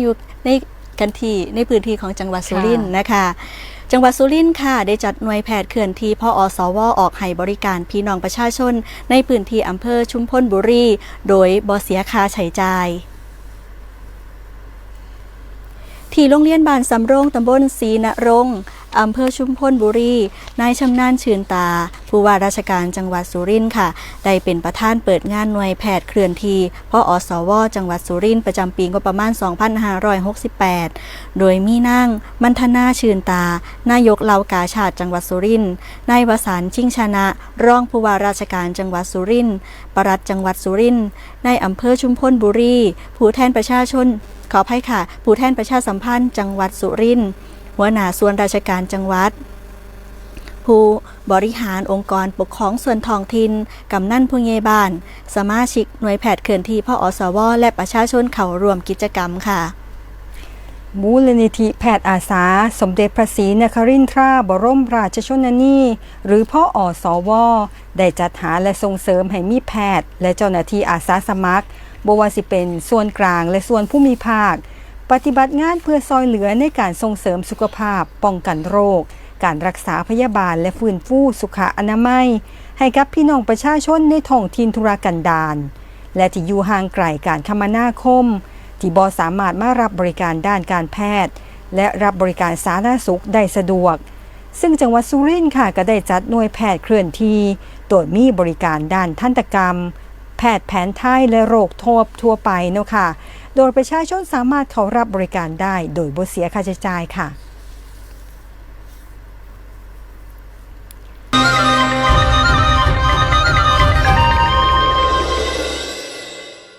อยู่ในกันที่ในพื้นที่ของจังหวัดสุรินทร์นะคะ จังหวัดสุรินทร์ค่ะ ได้จัดหน่วยแพทย์เคลื่อนที่พออสวออกให้บริการพี่น้องประชาชน ในพื้นที่อำเภอชุมพลบุรี โดยบ่เสียค่าใช้จ่ายที่โรงเรียนบ้านสำโรงตำบลศรีนรงค์ อำเภอชุมพลบุรี นายชำนาญชื่นตา ผู้ว่าราชการจังหวัดสุรินทร์ค่ะ ได้เป็นประธานเปิดงานหน่วยแพทย์เคลื่อนที่พออสว จังหวัดสุรินทร์ประจำปีงบประมาณ 2568 โดยมีนั่งมันธนาชื่นตา นายกเหล่ากาชาติจังหวัดสุรินทร์นายวสานชิงชนะ รองผู้ว่าราชการจังหวัดสุรินทร์ปลัดจังหวัดสุรินทร์นายอำเภอชุมพลบุรี ผู้แทนประชาชนขออภัยค่ะ ผู้แทนประชาสัมพันธ์จังหวัดสุรินทร์ หัวหน้าส่วนราชการจังหวัด ผู้บริหารองค์กรปกครองส่วนท้องถิ่นกำนันผู้ใหญ่บ้าน สมาชิกหน่วยแพทย์เคลื่อนที่พ่ออสว และประชาชนเข้าร่วมกิจกรรมค่ะมูลนิธิแพทย์อาสา สมเด็จพระศรีนครินทราบรมราชชนนีหรือพ่ออสว ได้จัดหาและส่งเสริมให้มีแพทย์ และเจ้าหน้าที่อาสาสมัครบวสิเป็นส่วนกลางและส่วนผู้มีภาค ปฏิบัติงานเพื่อซอยเหลือในการส่งเสริมสุขภาพ ป้องกันโรค การรักษาพยาบาลและฟื้นฟูสุขอนามัย ให้กับพี่น้องประชาชนในท้องถิ่นธุรกันดารและที่อยู่ห่างไกลการคมนาคม ที่บอสามารถมารับบริการด้านการแพทย์ และรับบริการสาธารณสุขได้สะดวก ซึ่งจังหวัดสุรินทร์ค่ะก็ได้จัดหน่วยแพทย์เคลื่อนที่ตรวจมีบริการด้านทันตกรรม แพทย์แผนไทยและโรคทั่วทั่วไปเนาะค่ะ โดยประชาชนสามารถเข้ารับบริการได้ โดยบ่เสียค่าใช้จ่ายค่ะ